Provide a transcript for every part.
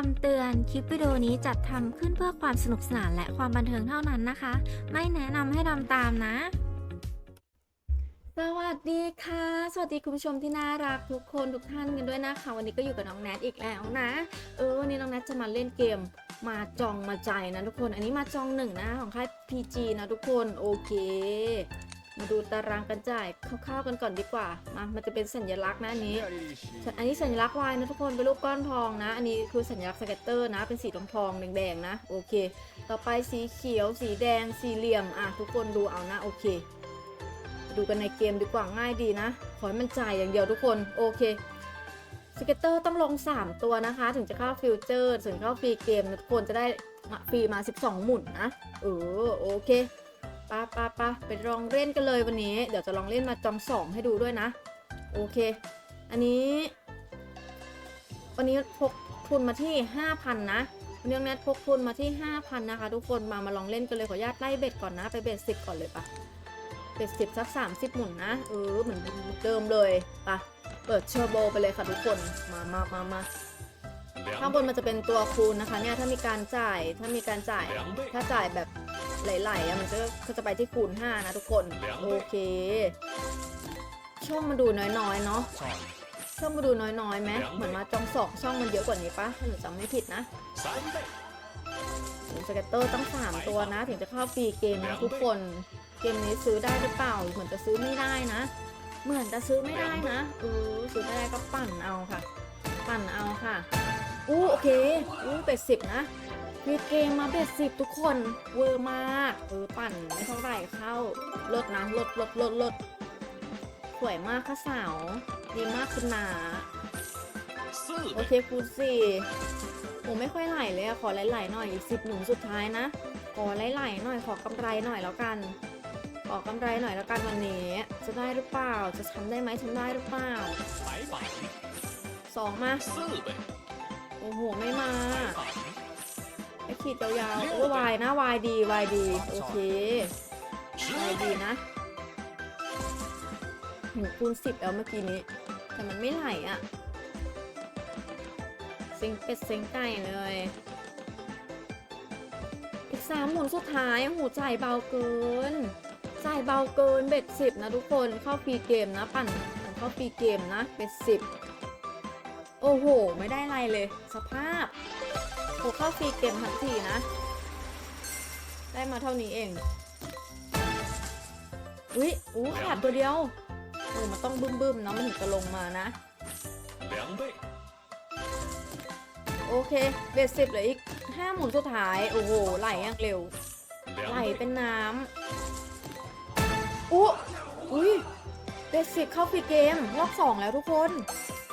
คำเตือน คลิปวิดีโอนี้จัดทำขึ้นเพื่อความสนุกสนานและความบันเทิงเท่านั้นนะคะ ไม่แนะนำให้ทำตามนะ สวัสดีค่ะ สวัสดีคุณผู้ชมที่น่ารักทุกคนทุกท่านกันด้วยนะคะ วันนี้ก็อยู่กับน้องแนทอีกแล้วนะ เออวันนี้น้องแนทจะมาเล่นเกมมาจองมาใจนะทุกคน อันนี้มาจองหนึ่งนะของค่าย PG นะทุกคน โอเค มาดูตารางกันจ่ายคร่าวๆกันก่อนดีกว่ามามันจะเป็นสัญลักษณ์นะอันนี้ อันนี้สัญลักษณ์วายนะทุกคนเป็นรูปก้อนทองนะ อันนี้คือสัญลักษณ์สเก็ตเตอร์นะ เป็นสีทองทองๆแดงๆนะ โอเค ต่อไปสีเขียว สีแดง สีเหลี่ยม อะทุกคนดูเอานะ โอเค ดูกันในเกมดีกว่าง่ายดีนะ ขอให้มันจ่ายอย่างเดียวทุกคน โอเคสเก็ตเตอร์ต้องลง 3 ตัวนะคะ ถึงจะเข้าฟิวเจอร์ ถึงเข้าฟรีเกมนะทุกคนจะได้ฟรีมา 12 หมุนนะ เออโอเค ปะปะปะไปลองเล่นกันเลยวันนี้ เดี๋ยวจะลองเล่นมาจองสองให้ดูด้วยนะ โอเค อันนี้ วันนี้พกทุนมาที่5,000นะวันนี้น้องแนทพกทุนมาที่5,000นะคะ ทุกคนมามาลองเล่นกันเลยขออนุญาตไล่เบ็ดก่อนนะ ไปเบ็ด10ก่อนเลยปะเบ็ด10สัก30หมุนนะเออเหมือนเดิมเลยปะเปิดเชอร์โบไปเลยค่ะทุกคนมามามามาข้างบนมันจะเป็นตัวคูณนะคะเนี่ยถ้ามีการจ่ายถ้ามีการจ่ายถ้าจ่ายแบบ ไหลๆอะมันจะก็จะไปที่คูณ5นะทุกคนโอเค ช่องมาดูน้อยๆเนาะช่องมาดูน้อยๆไหมเหมือนมาจองสองช่องมันเยอะกว่านี้ปะถ้าหนูจำไม่ผิดนะโอ้สเก็ตเตอร์ตั้ง3ตัวนะ ถึงจะเข้าฟรีเกมนะทุกคนเกมนี้ซื้อได้หรือเปล่า เหมือนจะซื้อไม่ได้นะ เหมือนจะซื้อไม่ได้นะเออซื้อไม่ได้ก็ปั่นเอาค่ะ ปั่นเอาค่ะอู้โอเคอู้เป็ดสิบนะ มีเกมมาเบ็ดสิบทุกคนเวอร์มากเออปั่นไม่เท่าไหร่เข้าลดนะลดลดลดลดสวยมากค่ะสาว ดีมากคุณหนาโอเคคูณสี่โอ้ไม่ค่อยไหลเลยอะขอไหลๆหน่อยอีกสิบหนุนสุดท้ายนะขอไหลๆหน่อยขอกำไรหน่อยแล้วกัน ขอกำไรหน่อยแล้วกันวันนี้ จะได้หรือเปล่าจะทำได้ไหมทำได้หรือเปล่าสองมาโอ้โหไม่มา ไอขีดยาวๆโอ้วายนะวายดีวายดีโอเควายดีนะหนูคูณสิบแล้วเมื่อกี้นี้ แต่มันไม่ไหลอะ่ะเซ็งเป็ดเซ็งไก่เลย อีกสามหมุนสุดท้ายโอ้โหจ่ายเบาเกินใจเบาเกินเบ็ดสิบนะทุกคนเข้าฟรีเกมนะปั่นปั่นเข้าฟรีเกมนะเบ็ดสิบโอ้โห ไม่ได้อะไรเลย สภาพ โหเข้าฟรีเกมทั้งทีนะ ได้มาเท่านี้เอง อุ๊ยอู้ขาดตัวเดียวเออมันต้องบึ้มบึ้มๆเนาะมันถึงจะลงมานะ โอเค เบสสิบเหลืออีกห้าหมุนสุดท้าย โอ้โห ไหลอย่างเร็ว ไหลเป็นน้ำอู้อุ้ยเบสสิบเข้าฟรีเกม รอบสองแล้วทุกคน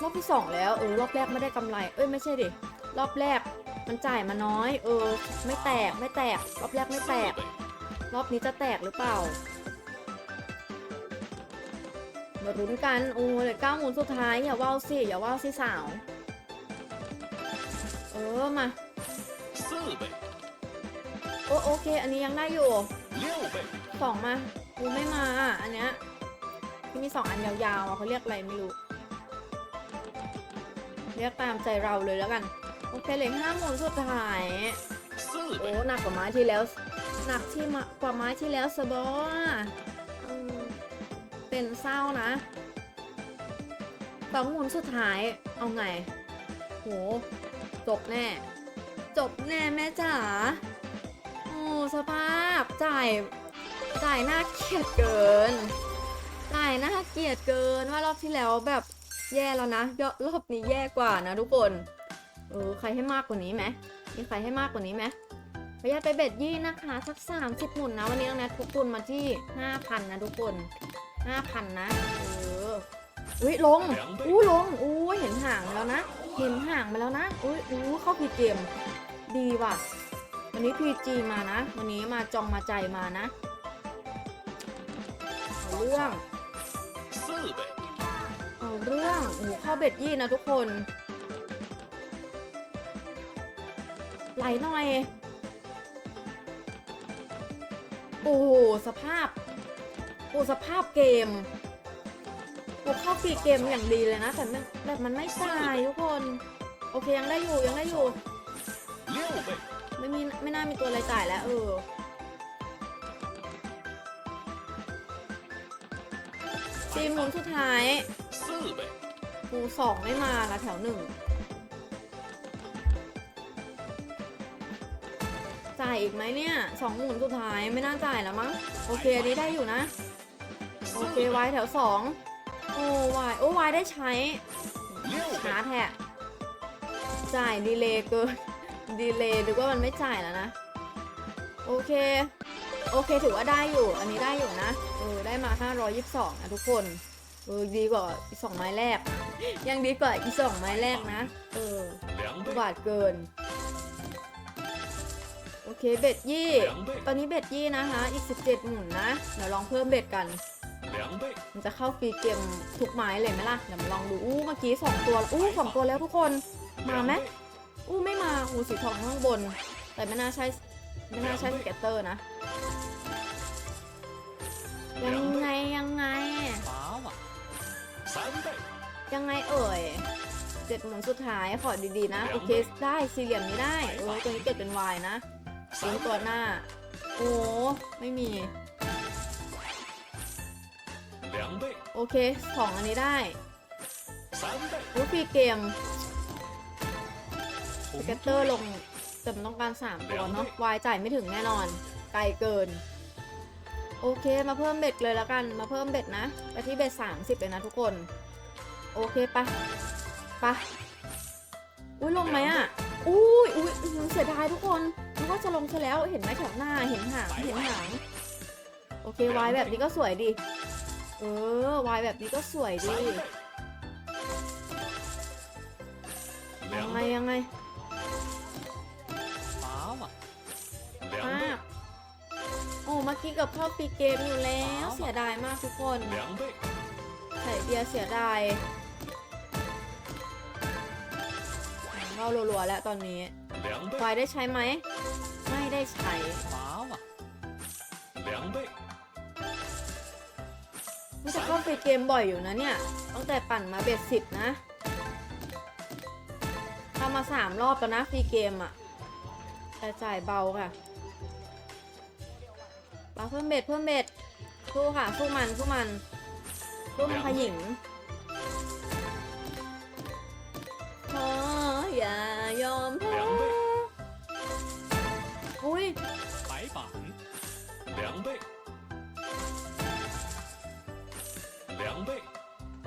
รอบที่สองแล้ว เออ รอบแรกไม่ได้กำไร เอ้ย ไม่ใช่ดิ รอบแรก มันจ่ายมาน้อย เออ ไม่แตกไม่แตก รอบแรกไม่แตก รอบนี้จะแตกหรือเปล่ามาลุ้นกันโอ้เหลือเก้าหมุนสุดท้าย อย่าว่าวสิ อย่าว่าวสิสาว เออ มาโอโอเค อันนี้ยังได้อยู่สองมากูไม่มาอันเนี้ยที่มีสองอันยาวๆเขาเรียกอะไรไม่รู้ เรียกตามใจเราเลยแล้วกัน เคเหลือห้าหมุนสุดท้าย โอ้หนักกว่าไม้ที่แล้ว หนักที่มากว่าไม้ที่แล้วสบอเป็นเศร้านะสองหมุนสุดท้ายเอาไง โห จบแน่ จบแน่แม่จ๋าโอ้สภาพจ่ายจ่ายน่าเกลียดเกินจ่ายน่าเกลียดเกินว่ารอบที่แล้วแบบแย่แล้วนะยอรอบนี้แย่กว่านะทุกคน เออใครให้มากกว่านี้ไหมมีใครให้มากกว่านี้ไหมพยาไปเบ็ดยี่นะคะ สักสามสิบหมุนนะ วันนี้น้องแนททุกทุนมาที่ห้าพันนะทุกคนห้าพันนะ เอออุ้ยลง อู้ลง อู้เห็นห่างมาแล้วนะ เห็นห่างมาแล้วนะ อุ้ยอู้เข้าพีเกม ดีว่ะ วันนี้พีจีมานะ วันนี้มาจองมาใจมานะเอาเรื่องเอาเรื่องโอ้เข้าเบ็ดยี่นะทุกคน ยหน่อย โอ้สภาพ โอ้สภาพเกมโอ้เข้าฟีเกมอย่างดีเลยนะแต่แบบมันไม่ตายทุกคน โอเคยังได้อยู่ยังได้อยู่ ไม่มีไม่น่ามีตัวอะไรตายแล้ว เออทีมหนุนสุดท้ายหมูสองไม่มาละแถวหนึ่ง จ่ายอีกไหมเนี่ยสองหมุนสุดท้ายไม่น่าจ่ายแล้วมั้ง โอเคอันนี้ได้อยู่นะ โอเควายแถวสองโอ้วายโอ้วายได้ใช้ช้าแทะจ่ายดีเลย์เกินดีเลย์หรือว่ามันไม่จ่ายแล้วนะ โอเค โอเคถือว่าได้อยู่ อันนี้ได้อยู่นะ เออได้มา 522นะทุกคน เออดีกว่าอีสองไม้แรก ยังดีกว่าอีสองไม้แรกนะ เออบาทเกิน เคเบ็ดยี่ ตอนนี้เบ็ดยี่นะคะ อีก 17 หมุนนะ เดี๋ยวลองเพิ่มเบ็ดกัน มันจะเข้าฟรีเกมทุกไม้เลยไหมล่ะ เดี๋ยวมาลองดู อู้เมื่อกี้ 2 ตัว อู้สองตัวแล้วทุกคน มาไหมอู้ไม่มาหูสีทองข้างบน แต่ไม่น่าใช่ ไม่น่าใช่สเกตเตอร์นะ ยังไงยังไง ยังไงเอ่ยเจ็ดหมุนสุดท้ายขอดีๆนะ โอเค ได้สี่เหลี่ยมนี้ได้โอ้ตัวนี้เก็บเป็นวายนะ สิงตัวหน้า โอ้ไม่มี โอเคสองอันนี้ได้ลูกพีเกมสเกตเตอร์ลงแต่ต้องการสามตัวเนาะวายจ่ายไม่ถึงแน่นอน ไกลเกิน โอเคมาเพิ่มเบ็ดเลยแล้วกันมาเพิ่มเบ็ดนะไปที่เบ็ดสามสิบเลยนะทุกคน โอเคปะปะอุ้ยลงไหมอะ่ะ อุ้ยอุ้ยเสียดายทุกคนมันก็จะลงซะแล้วเห็นไหมแถวหน้าเห็นหางเห็นหางโอเควายแบบนี้ก็สวยดีเออวายแบบนี้ก็สวยดียยังไงยังไงาวอะมากโอ้เมื่อกี้กับพ่อปีเกมอยู่แล้ว เสียดายมากทุกคนใส่เบียเสียดาย เข้ารัวๆแล้วตอนนี้ 两 ไฟ 倍， ได้ใช้ไหม ไม่ได้ใช้ 八万，两倍， นี่จะเข้าปีเกมบ่อยอยู่นะเนี่ย ตั้งแต่ปั่นมาเบ็ดสิบนะทำมาสามรอบแล้วนะฟรีเกมอะแต่จ่ายเบาค่ะปาเพิ่มเบ็ดเพิ่มเบ็ดสู้ค่ะ สู้มันสู้มันสู้มันขยิงขอ อย่ายอมแพ้ 两倍， อุ้ย 白板，两倍，两倍，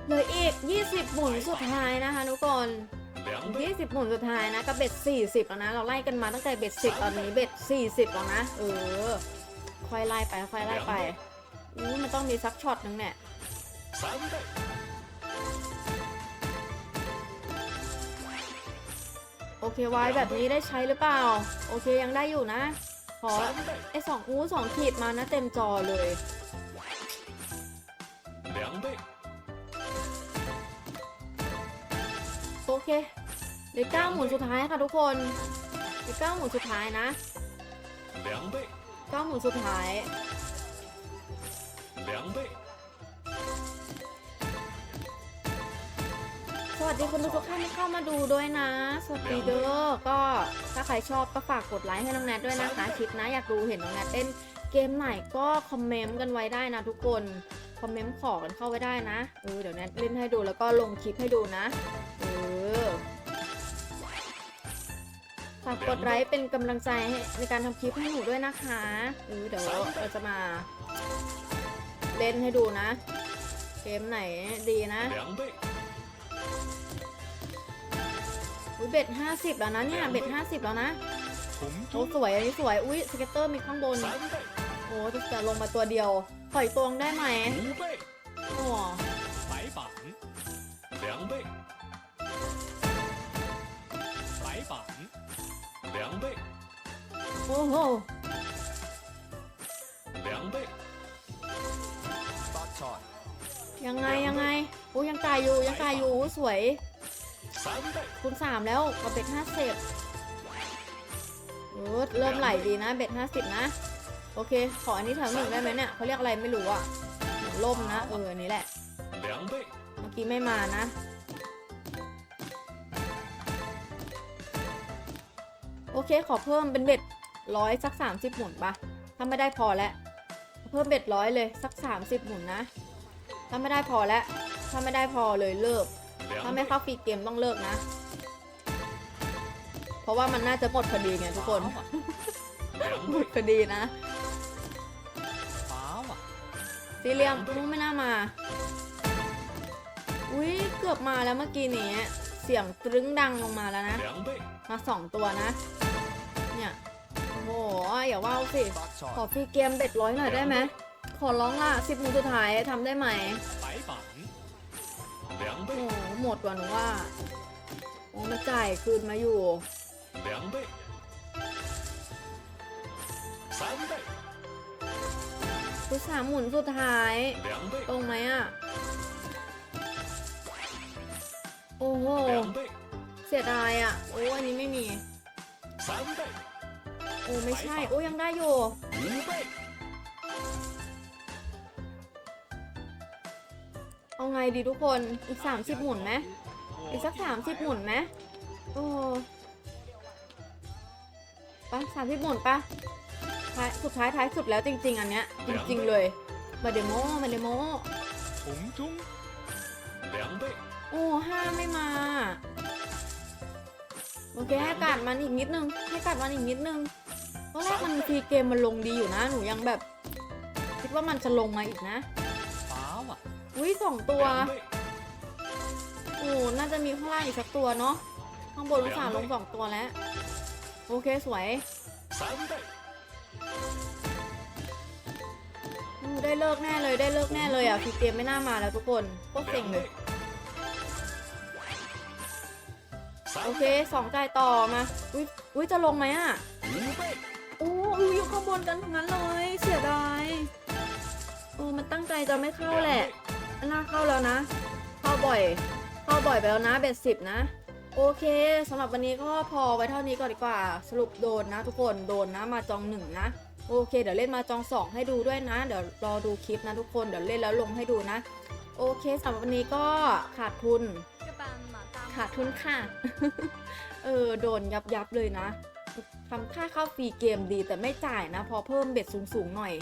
เหลืออีก 20 หมุนสุดท้ายนะคะทุกคน 两倍， 20 หมุนสุดท้ายนะกับเบ็ด 40 แล้วนะ เราไล่กันมาตั้งแต่เบ็ด 10 ตอนนี้เบ็ด 40 แล้วนะ เออ ค่อยไล่ไปค่อยไล่ไปอู้มันต้องมีสักช็อตหนึงเนี่ย 三倍， โอเคไว้แบบนี้ได้ใช้หรือเปล่า โอเคยังได้อยู่นะ ขอไอสองอู้สองขีดมานะเต็มจอเลยโอเคเหลืเก้าหมุนสุดท้ายค่ะทุกคนเหลืเก้าหมุนสุดท้ายนะเก้าหมุนสุดท้าย วัสดีคุณทุกท่านที่เข้ามาดูด้วยนะ สวัสดีเด้อก็ถ้าใครชอบก็ฝากกดไลค์ให้น้องแนทด้วยนะคะคลิปนะอยากดูเห็นน้องแนทเล่นเกมไหนก็คอมเมนต์กันไว้ได้นะทุกคนคอมเมนต์ขอกันเข้าไว้ได้นะเออเดี๋ยวแนทเล่นให้ดูแล้วก็ลงคลิปให้ดูนะเออฝากกดไลค์เป็นกำลังใจให้ในการทำคลิปให้หนูด้วยนะคะเออเดี๋ยวเราจะมาเล่นให้ดูนะ เกมไหนดีนะ อุ้ยเบ็ดห้าสิบแล้วนะเนี่ยเบ็ดห้าสิบแล้วนะ 红 โอ้ 中 สวยอันนี้สวย อุ้ยสเก็ตเตอร์มีข้างบน 三倍， โอ้จะจะลงมาตัวเดียวปล่อยตวงได้ไหม 五倍， โอ้ 白板，两倍，白板，两倍， โอ้โห 两倍， ยังไงยังไงโอ้ยังกายอยู่ยังกายอยู่อู้สวย 三倍， คูณสามแล้วกับเบ็ดห้าสิบเออเริ่มไหลดีนะเบ็ดห้าสิบนะ โอเค ขออันนี้แถวหนึ่งได้ไหมเนี่ยเขาเรียกอะไรไม่รู้อะเหมือนล่มนะ เอออันนี้แหละ两倍，เมื่อกี้ไม่มานะเค ขอเพิ่มเป็นเบ็ดร้อยสัก 30 หมุนปะถ้าไม่ได้พอแล้วเพิ่มเบ็ดร้อยเลยสัก 30 หมุนนะ ถ้าไม่ได้พอแล้วถ้าไม่ได้พอเลยเลิก ถ้าไม่เข้าฟรีเกมต้องเลิกนะ เพราะว่ามันน่าจะหมดพอดีไงทุกคน หมดพอดีนะซีเรียมตุ้ไม่น่ามา อุ้ยเกือบมาแล้วเมื่อกี้นี้เสียงตรึงดังลงมาแล้วนะ มาสองตัวนะ เนี่ย โอ้โห อย่าว่าสิ ขอฟรีเกมเบ็ดร้อยหน่อยได้ไหม ขอร้องล่ะสิบมือสุดท้ายทำได้ไหม 白板两 โอ้ 倍 โหหมดว่ะหนูว่า โอ้มันจ่ายคืนมาอยู่ 两倍三倍 คุสามหมุนสุดท้าย 两倍 ตรงไหมอ่ะ โอ้โห 两倍 เสียดายอ่ะ โอ้อันนี้ไม่มี 三倍 โอ้ไม่ใช่ โอ้ยังได้อยู่ 五倍 เอาไงดีทุกคน อีก 30 หมุนไหม อีกสัก 30 หมุนไหมโอ้ไปสามสิบหมุนปะท้ายสุดท้ายท้ายสุดแล้วจริง ๆ อันเนี้ย จริง ๆ เลย มาเดโมมาเดโม 从中两倍 โอ้ห้าไม่มา โอเคให้กัดมันอีกนิดนึง ให้กัดมันอีกนิดนึงตอนแรกมันฟรีเกมมันลงดีอยู่นะ หนูยังแบบ คิดว่ามันจะลงมาอีกนะ 八万 อุ้ยสองตัว โอ้ น่าจะมีข้างล่างอีกสักตัวเนาะ ข้างบนลูกสาวลงสองตัวแล้ว โอเคสวยได้เลิกแน่เลยได้เลิกแน่เลยอะพีเตียมไม่น่ามาแล้วทุกคนโคตรเซ็งเลย โอเคสองใจต่อมาอุ้ยอุ้ยจะลงไหมอะโอ้ยอยู่ข้างบนกันทั้งนั้นเลย เสียดายโอ้มันตั้งใจจะไม่เข้าแหละ น่าเข้าแล้วนะ เข้าบ่อย เข้าบ่อยไปแล้วนะเบ็ดสิบนะ โอเคสำหรับวันนี้ก็พอไว้เท่านี้ก่อนดีกว่า สรุปโดนนะ ทุกคนโดนนะมาจองหนึ่งนะโอเค เดี๋ยวเล่นมาจองสองให้ดูด้วยนะ เดี๋ยวรอดูคลิปนะทุกคนเดี๋ยวเล่นแล้วลงให้ดูนะ โอเคสำหรับวันนี้ก็ขาดทุนขาดทุนค่ะ เออโดนยับยับเลยนะทำค่าเข้าฟรีเกมดีแต่ไม่จ่ายนะ พอเพิ่มเบ็ดสูงๆหน่อย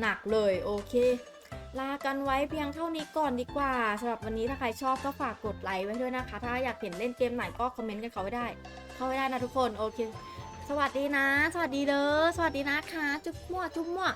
หนักเลยโอเค ลากันไว้เพียงเท่านี้ก่อนดีกว่าสำหรับวันนี้ถ้าใครชอบก็ฝากกดไลค์ไว้ด้วยนะคะ ถ้าอยากเห็นเล่นเกมไหนก็คอมเมนต์กันเขาไว้ได้ เข้าไว้ได้นะทุกคนโอเค สวัสดีนะ สวัสดีเด้อสวัสดีนะคะ จุ๊บมั่วจุ๊บมั่ว